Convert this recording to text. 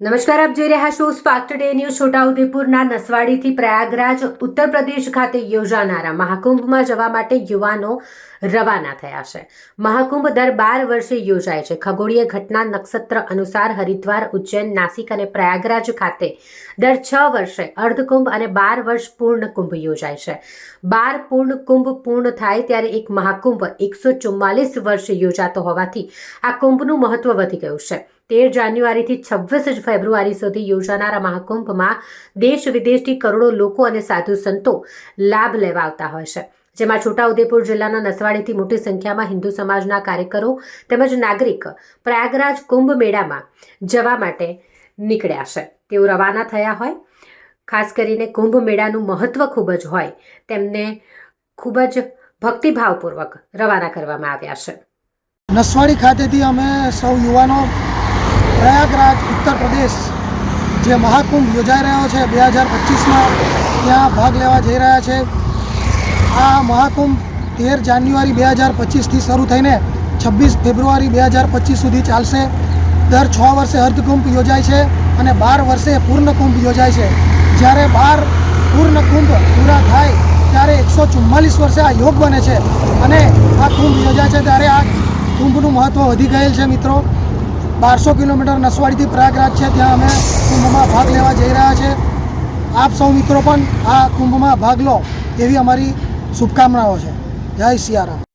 નમસ્કાર, આપ જોઈ રહ્યા છો સ્પાર્ક ટુડે ન્યૂઝ છોટાઉદેપુરના નસવાડીથી પ્રયાગરાજ ઉત્તર પ્રદેશ ખાતે યોજાનારા મહાકુંભમાં જવા માટે યુવાનો રવાના થયા છે. મહાકુંભ દર બાર વર્ષે યોજાય છે. ખગોળીય ઘટના નક્ષત્ર અનુસાર હરિદ્વાર, ઉજ્જૈન, નાસિક અને પ્રયાગરાજ ખાતે દર છ વર્ષે અર્ધકુંભ અને બાર વર્ષ પૂર્ણ કુંભ યોજાય છે. બાર પૂર્ણ કુંભ પૂર્ણ થાય ત્યારે એક મહાકુંભ એકસો ચુમ્માલીસ વર્ષે યોજાતો હોવાથી આ કુંભનું મહત્વ વધી ગયું છે. તેર જાન્યુઆરીથી છવ્વીસ ફેબ્રુઆરી સુધી યોજાનારા મહાકુંભમાં દેશ વિદેશથી કરોડો લોકો અને સાધુ સંતો લાભ લેવા આવતા હોય છે. જેમાં છોટાઉદેપુર જિલ્લાના નસવાડીથી મોટી સંખ્યામાં હિન્દુ સમાજના કાર્યકરો તેમજ નાગરિક પ્રયાગરાજ કુંભ મેળામાં જવા માટે નીકળ્યા છે. તેઓ રવાના થયા હોય. ખાસ કરીને કુંભ મેળાનું મહત્વ ખૂબ જ હોય. તેમને ખૂબ જ ભક્તિભાવપૂર્વક રવાના કરવામાં આવ્યા છે. નસવાડી ખાતેથી અમે સૌ યુવાનો પ્રયાગરાજ, ઉત્તર પ્રદેશ જે મહાકુંભ યોજાઈ રહ્યો છે બે હજાર પચીસમાં, ત્યાં ભાગ લેવા જઈ રહ્યા છે. આ મહાકુંભ તેર જાન્યુઆરી બે હજાર પચીસથી શરૂ થઈને છવ્વીસ ફેબ્રુઆરી બે હજાર પચીસ સુધી ચાલશે. દર છ વર્ષે અર્ધકુંભ યોજાય છે અને બાર વર્ષે પૂર્ણકુંભ યોજાય છે. જ્યારે બાર પૂર્ણ કુંભ પૂરા થાય, ત્યારે એકસો ચુમ્માલીસ વર્ષે આ યોગ બને છે. અને આ કુંભ યોજાય છે, ત્યારે આ કુંભનું મહત્ત્વ વધી ગયેલ છે મિત્રો. બારસો કિલોમીટર નસવાડીથી પ્રયાગરાજ છે. ત્યાં અમે કુંભમાં ભાગ લેવા જઈ રહ્યા છે. આપ સૌ મિત્રો પણ આ કુંભમાં ભાગ લો એવી અમારી શુભકામનાઓ છે. જય સિયારામ.